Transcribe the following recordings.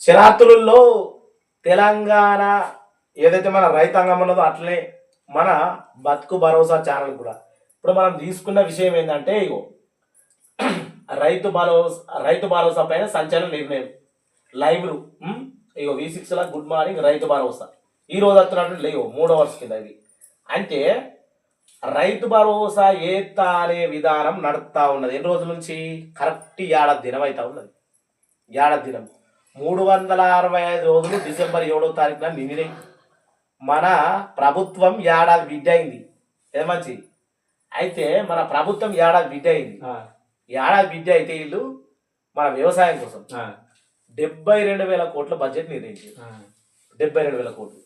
శరాత్రులలో తెలంగాణ ఏదైతే మన రైతాంగం ఉన్నదో అట్లనే మన బతుకు భరోసా ఛానల్ కూడా. ఇప్పుడు మనం తీసుకున్న విషయం ఏంటంటే ఇగో రైతు భరోసా రైతు భరోసా పైన సంచలన నిర్ణయం. లైవ్లు ఇగో వి సిక్స్ లా గుడ్ మార్నింగ్ రైతు భరోసా. ఈ రోజు వస్తున్నట్టు లేవు మూడో వర్ష కింద ఇది. అంటే రైతు భరోసా ఏత్తా అనే విధానం నడుస్తూ ఉన్నది. ఎన్ని రోజుల నుంచి? కరెక్ట్ ఏడాది దినం అవుతా ఉన్నది. ఏడాది దినం? మూడు వందల అరవై ఐదు రోజులు డిసెంబర్ ఏడో తారీఖున నిండినాయి మన ప్రభుత్వం ఏడాది బిడ్డ అయింది ఏ మంచి? అయితే మన ప్రభుత్వం ఏడాది బిడ్డ అయింది ఏడాది బిడ్డ అయితే వీళ్ళు మన వ్యవసాయం కోసం. డెబ్బై రెండు వేల కోట్ల బడ్జెట్ నిర్ణయించారు డెబ్బై రెండు వేల కోట్లు.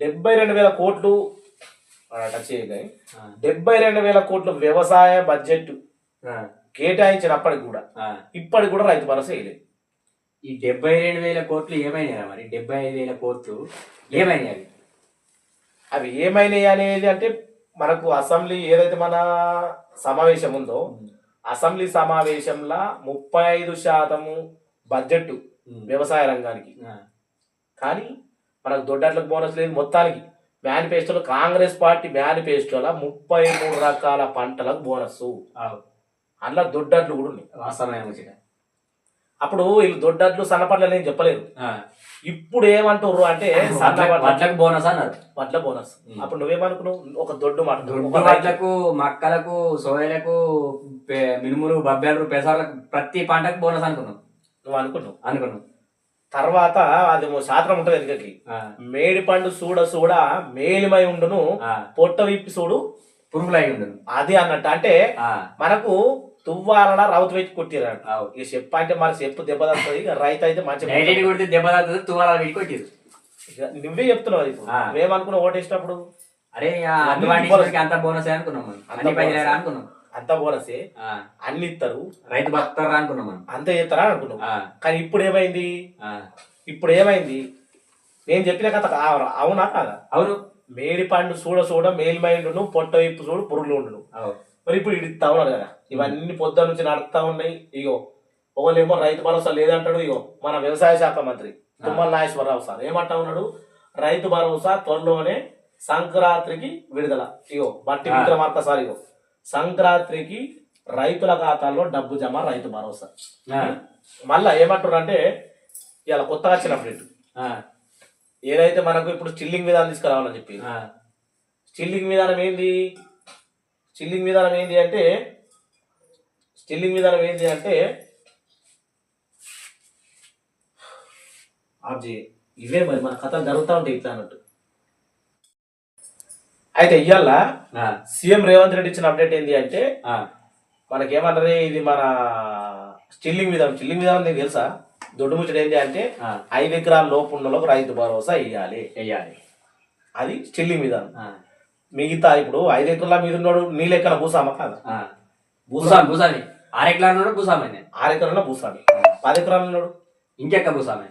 డెబ్బై రెండు వేల కోట్లు టచ్ చేయగానే డెబ్బై రెండు వేల కోట్ల వ్యవసాయ బడ్జెట్ కేటాయించినప్పటికి కూడా ఇప్పటికి కూడా రైతు భరోసా వేయలేదు ఈ డెబ్బై రెండు వేల కోట్లు ఏమైనాయి మరి? డెబ్బై ఐదు వేల కోట్లు ఏమైనాయి అవి? ఏమైనాయి అనేది అంటే మనకు అసెంబ్లీ ఏదైతే మన సమావేశం ఉందో అసెంబ్లీ సమావేశంలో ముప్పై ఐదు శాతము బడ్జెట్ వ్యవసాయ రంగానికి. కానీ మనకు దొడ్డట్లకు బోనస్ లేదు మొత్తానికి. మేనిఫెస్టోలో కాంగ్రెస్ పార్టీ మేనిఫెస్టోలో ముప్పై మూడు రకాల పంటలకు బోనస్. అందులో దొడ్డట్లు కూడా ఉన్నాయి. అప్పుడు వీళ్ళు దొడ్డట్లు సన్నపట్ల నేను చెప్పలేదు. ఇప్పుడు ఏమంటారు అంటే వడ్లకు- బోనస్ అన్నారు. వడ్ల బోనస్. అప్పుడు నువ్వేమనుకున్నావు? ఒక దొడ్డు మాట. వడ్లకు మక్కలకు సోయలకు మినుములు బబ్బెలు పెసర్లకు ప్రతి పంటకు బోనస్ అనుకున్నాం నువ్వు అనుకున్నావు. అనుకున్నాం తర్వాత అది శాస్త్రం ఉంటుంది ఎందుకకి మేడి పండు చూడ చూడ మేలిమై ఉండును పొట్ట విప్పి చూడు పురుగులు ఉండను. అది అన్నట్టు. అంటే మనకు తువ్వాలన రౌతు పెట్టి కొట్టిరాడు. ఇక చెప్పు అంటే మరి చెప్పు దెబ్బ తగ్గుతుంది ఇక రైతు అయితే మంచి కొడితే దెబ్బ తాగుతుంది తువాల వీడి కొట్టిరు నువ్వే చెప్తున్నావు ఇప్పుడు. నువ్వేమనుకున్నావు ఓటేసినప్పుడు? అరే అంత బోనస్ అనుకున్నాం అన్ని. అనుకున్నాం. అంత బోనసే అన్ని ఇస్తారు రైతు బతారా అనుకున్నాం అంత చేస్తారా అనుకున్నావు ఆ, కానీ ఇప్పుడు ఏమైంది. ఇప్పుడు ఏమైంది? నేను చెప్పిన కథ అవునా కాదా? అవును. మేడి పండు చూడ చూడ మేల్మైండును పొట్ట వైపు చూడు పురుగులు ఉండును. మరి ఇప్పుడు ఇడుతా ఉన్నారు కదా. ఇవన్నీ పొద్దున్న నుంచి నడుస్తా ఉన్నాయి. ఇగో ఒకళ్ళేమో రైతు భరోసా లేదంటాడు. ఇగో మన వ్యవసాయ శాఖ మంత్రి తుమ్మల నాగేశ్వరరావు సార్. ఏమంటా ఉన్నాడు? రైతు భరోసా త్వరలోనే సంక్రాంతికి విడుదల. ఇగో బట్టి ఆ. విక్రమార్క సార్ ఇగో సంక్రాంతికి రైతుల ఖాతాల్లో డబ్బు జమ రైతు భరోసా. మళ్ళా ఏమంటారు అంటే ఇలా కొత్తగా వచ్చిన అప్డేట్. ఏదైతే మనకు ఇప్పుడు చిల్లింగ్ విధానం తీసుకురావాలని చెప్పి. స్టిల్లింగ్ విధానం ఏంది? స్టిల్లింగ్ విధానం ఏంది అంటే స్టిల్లింగ్ విధానం ఏంది అంటే ఆబ్జీ ఇవే మరి మన కథలు జరుగుతూ ఉంటాయి ఇట్లా అన్నట్టు. అయితే ఇవాళ సీఎం రేవంత్ రెడ్డి ఇచ్చిన అప్డేట్ ఏంటి అంటే. మనకేమంటారు ఇది మన స్టిల్లింగ్ విధానం స్టిల్లింగ్ విధానం నీకు తెలుసా? దొడ్డు ముచ్చట ఏంటి అంటే. ఐదు ఎకరాల లోపు ఉన్న రైతు భరోసా ఇవ్వాలి వెయ్యాలి అది స్టిల్లింగ్ విధానం మిగతా ఇప్పుడు ఐదు ఎకరాల మీద ఉన్నాడు నీ లెక్కన భూసామా కాదా. భూసామి భూసామి భూసామి ఆరెక్లా ఉన్నాడు భూసామి ఆరు ఎకరాల భూసామి పది ఎకరాలు ఉన్నాడు ఇంకెక్క భూసామి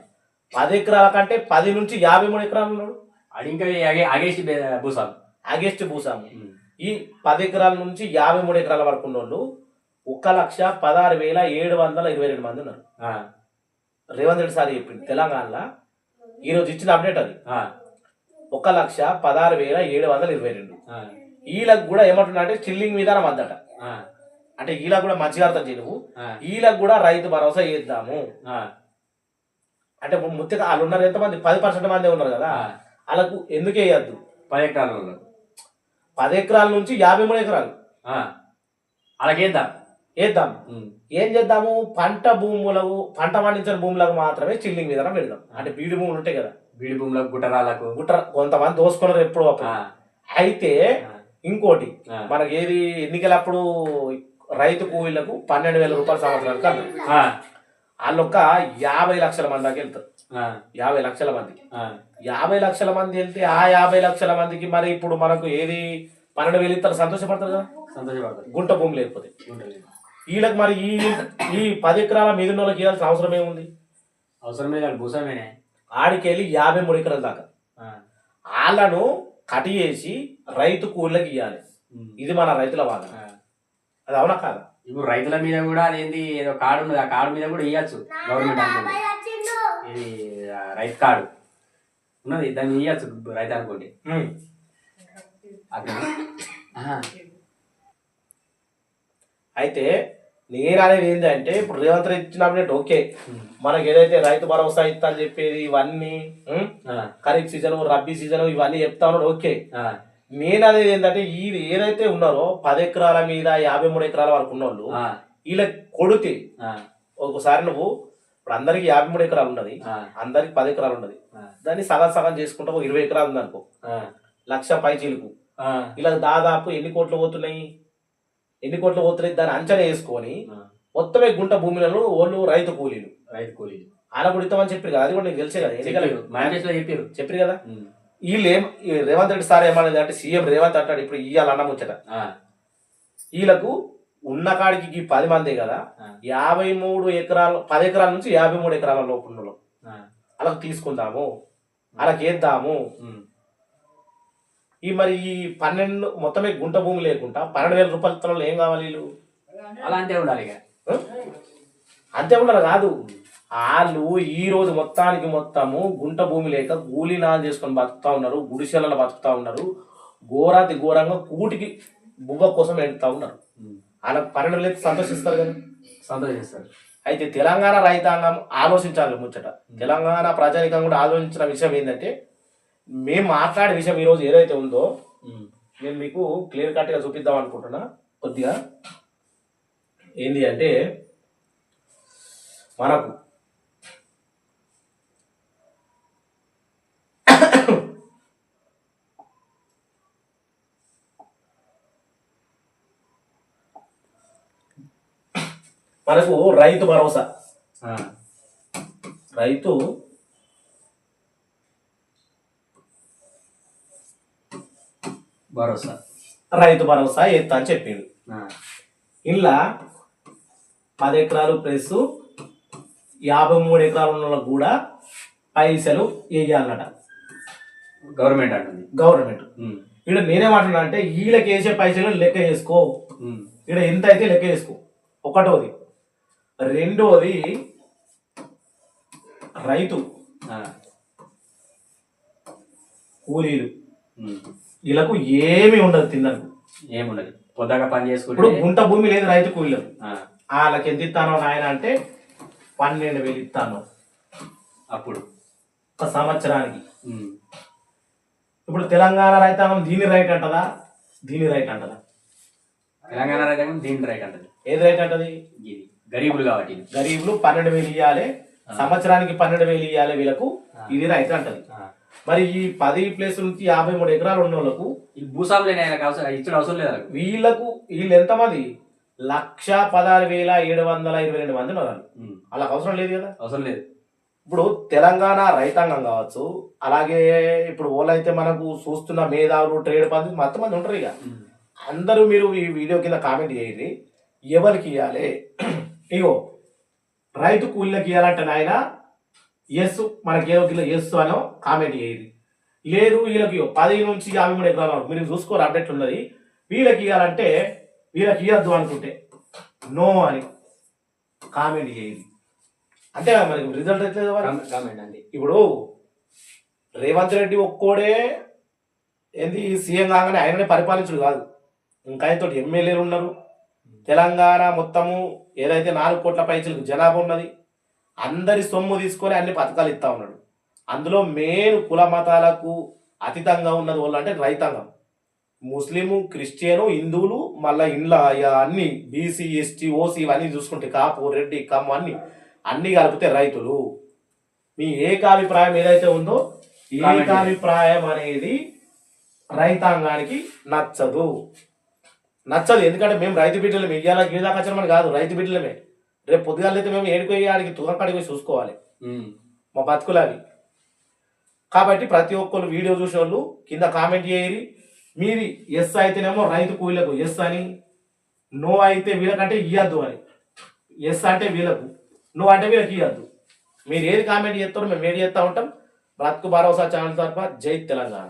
పది ఎకరాల కంటే పది నుంచి యాభై మూడు ఎకరాలు ఉన్నాడు అది ఇంకా అగే అగేసి భూసామి ఆగస్ట్ భూసామి ఈ పది ఎకరాల నుంచి యాభై మూడు ఎకరాల వరకు ఉన్నోళ్ళు ఒక లక్ష పదహారు వేల ఏడు వందల ఇరవై రెండు మంది ఉన్నారు. రేవంత్ రెడ్డి సార్ చెప్పింది తెలంగాణలో ఈరోజు ఇచ్చిన అప్డేట్ అది. ఒక లక్ష పదహారు వేల ఏడు వందల ఇరవై రెండు. వీళ్ళకి కూడా ఏమంటున్నా అంటే చిల్లింగ్ విధానం అందట ఆ, అంటే వీళ్ళకి కూడా మంచిగా అర్థం చేయవు వీళ్ళకి కూడా రైతు భరోసా చేద్దాము. అంటే ముత్తిగా వాళ్ళు ఉన్నారు ఎంతమంది? పది పర్సెంట్ మంది ఉన్నారు కదా. వాళ్ళకు ఎందుకు వేయద్దు? పది ఎకరాల. పది ఎకరాల నుంచి యాభై మూడు ఎకరాలు. అలాగేద్దాం వేద్దాం. ఏం చేద్దాము? పంట భూములకు పంట పండించిన భూములకు మాత్రమే చిల్లింగ్ విధానం పెడదాం అంటే బీడి భూములు ఉంటాయి కదా. బీడి భూములకు గుట్టరాలకు గుట్ట కొంతమంది దోసుకున్నారు ఎప్పుడు అయితే ఇంకోటి. మనకి ఏది ఎన్నికలప్పుడు రైతు కూలీలకు పన్నెండు వేల రూపాయల సంవత్సరానికి అన్నారు. వాళ్ళు ఒక యాభై లక్షల మంది దాకా వెళ్తారు. యాభై లక్షల మందికి. యాభై లక్షల మంది వెళ్తే ఆ యాభై లక్షల మందికి మరి ఇప్పుడు మనకు ఏది పన్నెండు వేలు ఇస్తారు సంతోషపడతారు కదా? సంతోషపడతారు. గుంట భూమి లేకపోతే. వీళ్ళకి మరి ఈ ఈ పది ఎకరాల మీద ఉన్న వాళ్ళకి ఇవ్వాల్సిన అవసరం ఏముంది? అవసరం లేదు వాళ్ళు భూసామేనే ఆడికి వెళ్ళి యాభై మూడు ఎకరాల దాకా. వాళ్ళను కట్ చేసి రైతు కూలీలకు ఇవ్వాలి. ఇది మన రైతుల వాదన. అది అవునా కాదా? ఇప్పుడు రైతుల మీద కూడా అదేంటి ఏదో కార్డు ఉన్నది ఆ కార్డు మీద కూడా ఇవ్వచ్చు గవర్నమెంట్ అనుకుంటే. ఇది రైతు కార్డు. ఉన్నది దాన్ని ఇవ్వచ్చు రైతు అనుకోండి. అయితే నేను అనేది ఏంటంటే ఇప్పుడు రేవంత్ రెడ్డి ఇచ్చిన అప్డేట్ ఓకే. మనకి ఏదైతే రైతు భరోసా ఇస్తా అని చెప్పేది ఇవన్నీ ఖరీఫ్ సీజన్ రబ్బీ సీజన్ ఇవన్నీ చెప్తా ఉన్నాడు ఓకే. నేను అనేది ఏంటంటే ఈ ఏదైతే ఉన్నారో పది ఎకరాల మీద యాభై మూడు ఎకరాల వరకు ఉన్నోళ్ళు ఆ, వీళ్ళకి కొడితే ఒకసారి నువ్వు ఇప్పుడు అందరికి యాభై మూడు ఎకరాలు ఉన్నది అందరికి పది ఎకరాలు ఉన్నది. దాన్ని సగం సగం చేసుకుంటా ఒక ఇరవై ఎకరాలు ఉందనుకో. ఆ, లక్ష పై చీలుకు ఆ, ఇలా దాదాపు ఎన్ని కోట్లు పోతున్నాయి? ఎన్ని కోట్లు పోతున్నాయి దాన్ని అంచనా వేసుకొని. మొత్తమే గుంట భూమిలలో వాళ్ళు రైతు కూలీలు రైతు కూలీలు ఆయన కూడా ఇస్తామని చెప్పారు కదా అది కూడా నీకు తెలిసే కదా ఎన్నికల చెప్పారు. మేనిఫెస్టోలో చెప్పారు చెప్పారు కదా. వీళ్ళు ఏం రేవంత్ రెడ్డి సార్ ఏమనేది అంటే సీఎం రేవంత్ అంటాడు ఇప్పుడు ఇయ్యాలన్న ముచ్చట వీళ్ళకు ఉన్న కాడికి ఈ పది మందే కదా. యాభై మూడు ఎకరాలు పది ఎకరాల నుంచి యాభై మూడు ఎకరాల లోపు వాళ్ళకి తీసుకుందాము వాళ్ళకి వేద్దాము. ఈ మరి ఈ పన్నెండు మొత్తమే గుంట భూమి లేకుండా పన్నెండు వేల రూపాయల ఇత్తనాలు ఏం కావాలి వీళ్ళు? అలా అంతే ఉండాలి? అంతే ఉండరు కాదు వాళ్ళు ఈ రోజు మొత్తానికి మొత్తము గుంట భూమి లేక కూలీ నాలు చేసుకొని బతుకుతా ఉన్నారు గుడిసెలలో బతుకుతా ఉన్నారు ఘోరాతి ఘోరంగా కూటికి బువ్వ కోసం ఎడుతా ఉన్నారు. వాళ్ళకి పన్నెండు అయితే సంతోషిస్తారు కదా? సంతోషిస్తారు. అయితే తెలంగాణ రైతాంగం ఆలోచించాలి ముచ్చట. తెలంగాణ ప్రజానికం కూడా ఆలోచించిన విషయం ఏంటంటే మేము మాట్లాడే విషయం ఈరోజు ఏదైతే ఉందో. నేను మీకు క్లియర్ కట్గా చూపిద్దాం అనుకుంటున్నా. కొద్దిగా ఏంది అంటే మనకు మనకు రైతు భరోసా. రైతు భరోసా. రైతు భరోసా ఎత్తా అని చెప్పిండు. ఇలా పది ఎకరాలు ప్లస్ యాభై మూడు ఎకరాలు ఉన్న వాళ్ళకు కూడా పైసలు వేయాలన్నట గవర్నమెంట్ అంటుంది. గవర్నమెంట్. ఇక్కడ నేనేమంటున్నా అంటే వీళ్ళకి వేసే పైసలు లెక్క చేసుకో. ఇక్కడ ఎంత అయితే లెక్క చేసుకో. ఒకటోది. రెండోది రైతు కూలీలు. వీళ్ళకు ఏమీ ఉండదు తిందనుకు ఏముండదు. పొద్దాక పని ఇప్పుడు చేసుకుంటే గుంట భూమి లేదు రైతు కూలీలకు ఆ, వాళ్ళకి ఎంత ఇస్తానో నాయన అంటే పన్నెండు వేలు ఇస్తాను. అప్పుడు. ఒక సంవత్సరానికి. ఉమ్. ఇప్పుడు తెలంగాణ రైతాంగం దీని రైట్ అంటదా? దీని రైట్ అంటదా? తెలంగాణ రైతాంగం దీని రైట్ అంటది. ఏది రైట్ అంటది? ఇది. గరీబులు కాబట్టి. ఇది. గరీబులు పన్నెండు వేలు ఇవ్వాలి సంవత్సరానికి పన్నెండు వేలు ఇవ్వాలి వీళ్ళకు. ఇది రైట్ అంటది. ఆ. మరి ఈ పది ప్లేస్ నుంచి యాభై మూడు ఎకరాలు ఉన్న వాళ్ళకు ఈ భూస్వాములు లేని ఆయనకు అవసరం ఇచ్చిన అవసరం లేదు వాళ్ళకు. వీళ్ళకు వీళ్ళు ఎంతమంది లక్ష పదహారు వేల ఏడు వందల ఇరవై రెండు మంది ఉన్నారు. ఉమ్. వాళ్ళకి అవసరం లేదు కదా అవసరం లేదు ఇప్పుడు తెలంగాణ రైతాంగం కావచ్చు అలాగే ఇప్పుడు ఓలైతే మనకు చూస్తున్న మేధావులు ట్రేడ్ పంది మొత్తం మంది ఉంటారు ఇక ఉమ్. అందరూ మీరు ఈ వీడియో కింద కామెంట్ చేయండి ఎవరికి ఇవ్వాలి ఇగో రైతు కూలీలకు ఇవ్వాలంటే నాయన ఎస్ మనకి ఏదో కిలో ఎస్ అనో కామెంట్ చేయండి. లేదు వీళ్ళకి పది నుంచి యాభై మూడు ఎకరాల మీరు చూసుకోరు అప్డేట్ ఉన్నది. వీళ్ళకి ఇవ్వాలంటే వీళ్ళకి ఇవ్వద్దు అనుకుంటే నో అని కామెంట్ అంతే కదా మరి రిజల్ట్ అయితే కామెంట్ కామెంట్ అండి. ఇప్పుడు రేవంత్ రెడ్డి ఒక్కోడే ఏంది సీఎం కాగానే ఆయననే పరిపాలించుడు కాదు. ఇంకా ఆయనతో ఎమ్మెల్యేలు ఉన్నారు. తెలంగాణ మొత్తము ఏదైతే నాలుగు కోట్ల పైచలకు జనాభా ఉన్నది అందరి సొమ్ము తీసుకొని అన్ని పథకాలు ఇస్తా ఉన్నాడు. అందులో మెయిన్ కుల మతాలకు అతీతంగా ఉన్నది వాళ్ళు అంటే రైతాంగం. ముస్లిము క్రిస్టియను హిందువులు మళ్ళీ ఇండ్ల అన్ని బీసీ ఎస్టీ ఓసీ ఇవన్నీ చూసుకుంటే కాపు రెడ్డి కమ్మ అన్ని అన్ని కలిపితే రైతులు. మీ ఏకాభిప్రాయం ఏదైతే ఉందో ఏకాభిప్రాయం అనేది రైతాంగానికి నచ్చదు. నచ్చదు. ఎందుకంటే మేము రైతు బిడ్డలమే. ఇవాళ గీదాకచరమని కాదు రైతు బిడ్డలమే. రేపు పొద్దుగాలైతే మేము ఏడుకోయి ఆడికి తుగకాడికి పోయి చూసుకోవాలి. మా బతుకులు అవి కాబట్టి ప్రతి ఒక్కరు వీడియో చూసిన వాళ్ళు కింద కామెంట్ చేయరి మీది ఎస్ అయితేనేమో రైతు కూలీలకు ఎస్ అని నో అయితే వీళ్ళకంటే ఇయ్యద్దు అని. ఎస్ అంటే వీళ్ళకు నో అంటే వీళ్ళకి ఇయ్యద్దు. మీరు ఏది కామెంట్ చేస్తారో మేము ఏది చేస్తూ ఉంటాం. బ్రతుకు భరోసా ఛానల్ తరఫున జై తెలంగాణ.